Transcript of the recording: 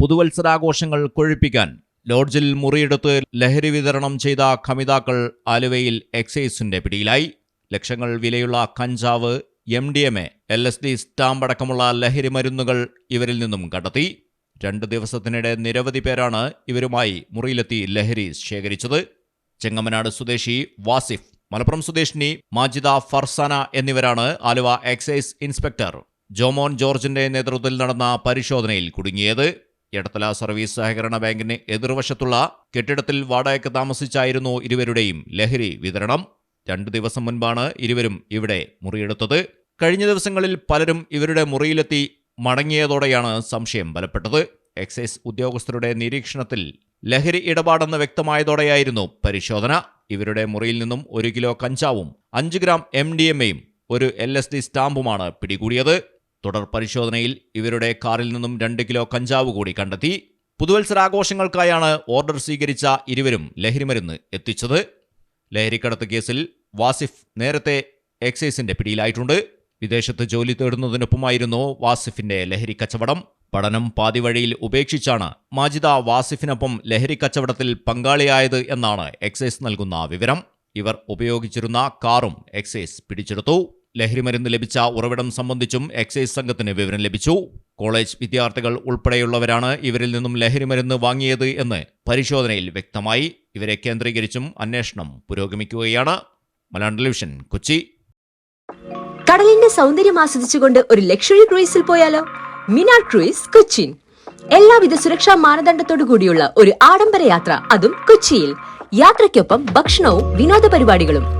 പുതുവത്സരാഘോഷങ്ങൾ കൊഴിപ്പിക്കാൻ ലോഡ്ജിൽ മുറിയെടുത്ത് ലഹരി വിതരണം ചെയ്ത ഖമിതാക്കൾ ആലുവയിൽ എക്സൈസിന്റെ പിടിയിലായി. ലക്ഷങ്ങൾ വിലയുള്ള കഞ്ചാവ് M D M A L S D stamp അടക്കമുള്ള ലഹരി മരുന്നുകൾ ഇവരിൽ നിന്നും കണ്ടെത്തി. രണ്ട് ദിവസത്തിനിടെ നിരവധി പേരാണ് ഇവരുമായി മുറിയിലെത്തി ലഹരി ശേഖരിച്ചത്. ചെങ്ങമനാട് സ്വദേശി വാസിഫ് മലപ്പുറം സ്വദേശിനി മാജിദ ഫർസാന എന്നിവരാണ് ആലുവ എക്സൈസ് ഇൻസ്പെക്ടർ ജോമോൻ ജോർജിന്റെ നേതൃത്വത്തിൽ നടന്ന പരിശോധനയിൽ കുടുങ്ങിയത്. എടത്തല സർവീസ് സഹകരണ ബാങ്കിന് എതിർവശത്തുള്ള കെട്ടിടത്തിൽ വാടകയ്ക്ക് താമസിച്ചായിരുന്നു ഇരുവരുടെയും ലഹരി വിതരണം. രണ്ടു ദിവസം മുൻപാണ് ഇരുവരും ഇവിടെ മുറിയെടുത്തത്. കഴിഞ്ഞ ദിവസങ്ങളിൽ പലരും ഇവരുടെ മുറിയിലെത്തി മടങ്ങിയതോടെയാണ് സംശയം ബലപ്പെട്ടത്. എക്സൈസ് ഉദ്യോഗസ്ഥരുടെ നിരീക്ഷണത്തിൽ ലഹരി ഇടപാടെന്ന് വ്യക്തമായതോടെയായിരുന്നു പരിശോധന. ഇവരുടെ മുറിയിൽ നിന്നും ഒരു കിലോ കഞ്ചാവും അഞ്ച് ഗ്രാം എം ഡി എം എയും ഒരു എൽ എസ് ഡി സ്റ്റാമ്പുമാണ് പിടികൂടിയത്. തുടർ പരിശോധനയിൽ ഇവരുടെ കാറിൽ നിന്നും രണ്ട് കിലോ കഞ്ചാവ് കൂടി കണ്ടെത്തി. പുതുവത്സരാഘോഷങ്ങൾക്കായാണ് ഓർഡർ സ്വീകരിച്ച ഇരുവരും ലഹരിമരുന്ന് എത്തിച്ചത്. ലഹരിക്കടത്ത് കേസിൽ വാസിഫ് നേരത്തെ എക്സൈസിന്റെ പിടിയിലായിട്ടുണ്ട്. വിദേശത്ത് ജോലി തേടുന്നതിനൊപ്പമായിരുന്നു വാസിഫിന്റെ ലഹരി കച്ചവടം. പഠനം പാതിവഴിയിൽ ഉപേക്ഷിച്ചാണ് മാജിദ വാസിഫിനൊപ്പം ലഹരി കച്ചവടത്തിൽ പങ്കാളിയായത് എന്നാണ് എക്സൈസ് നൽകുന്ന വിവരം. ഇവർ ഉപയോഗിച്ചിരുന്ന കാറും എക്സൈസ് പിടിച്ചെടുത്തു. ലഹരിമരുന്ന് ലഭിച്ച ഉറവിടം സംബന്ധിച്ചും എക്സൈസ് സംഘത്തിന് വിവരം ലഭിച്ചു. കോളേജ് വിദ്യാർത്ഥികൾ ഉൾപ്പെടെയുള്ളവരാണ് ഇവരിൽ നിന്നും ലഹരിമരുന്ന് വാങ്ങിയത് എന്ന് പരിശോധനയിൽ വ്യക്തമായി. ഇവരെ കേന്ദ്രീകരിച്ചും അന്വേഷണം പുരോഗമിക്കുകയാണ്. മലയാളം ടെലിവിഷൻ കൊച്ചി. കടലിന്റെ സൗന്ദര്യം ആസ്വദിച്ചുകൊണ്ട് ഒരു ലക്ഷറി ക്രൂയിസിൽ പോയാലോ? മിനാർ ക്രൂയിസ് കൊച്ചിൻ. എല്ലാവിധ സുരക്ഷാ മാനദണ്ഡത്തോടു കൂടിയുള്ള ഒരു ആഡംബര യാത്ര അതും കൊച്ചിയിൽ. യാത്രയ്ക്കൊപ്പം ഭക്ഷണവും വിനോദ പരിപാടികളും.